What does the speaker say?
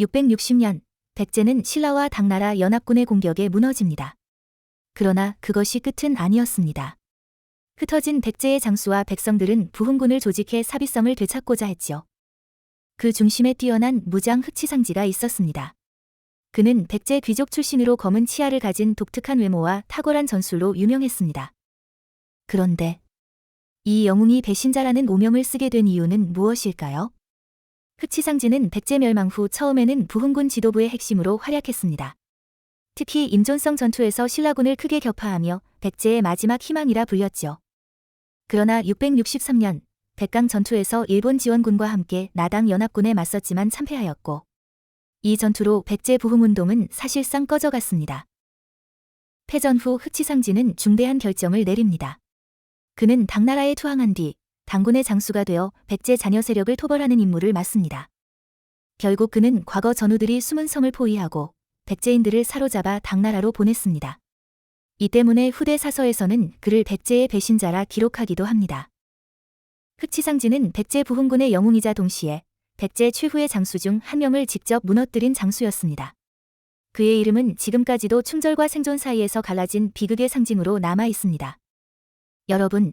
660년 백제는 신라와 당나라 연합군의 공격에 무너집니다. 그러나 그것이 끝은 아니었습니다. 흩어진 백제의 장수와 백성들은 부흥군을 조직해 사비성을 되찾고자 했지요. 그 중심에 뛰어난 무장 흑치상지가 있었습니다. 그는 백제 귀족 출신으로 검은 치아를 가진 독특한 외모와 탁월한 전술로 유명했습니다. 그런데 이 영웅이 배신자라는 오명을 쓰게 된 이유는 무엇일까요? 흑치상지는 백제 멸망 후 처음에는 부흥군 지도부의 핵심으로 활약했습니다. 특히 임존성 전투에서 신라군을 크게 격파하며 백제의 마지막 희망이라 불렸지요. 그러나 663년 백강 전투에서 일본 지원군과 함께 나당 연합군에 맞섰지만 참패하였고 이 전투로 백제 부흥 운동은 사실상 꺼져갔습니다. 패전 후 흑치상지는 중대한 결정을 내립니다. 그는 당나라에 투항한 뒤 당군의 장수가 되어 백제 자녀 세력을 토벌하는 임무를 맡습니다. 결국 그는 과거 전우들이 숨은 성을 포위하고 백제인들을 사로잡아 당나라로 보냈습니다. 이 때문에 후대 사서에서는 그를 백제의 배신자라 기록하기도 합니다. 흑치상지는 백제 부흥군의 영웅이자 동시에 백제 최후의 장수 중 한 명을 직접 무너뜨린 장수였습니다. 그의 이름은 지금까지도 충절과 생존 사이에서 갈라진 비극의 상징으로 남아 있습니다. 여러분,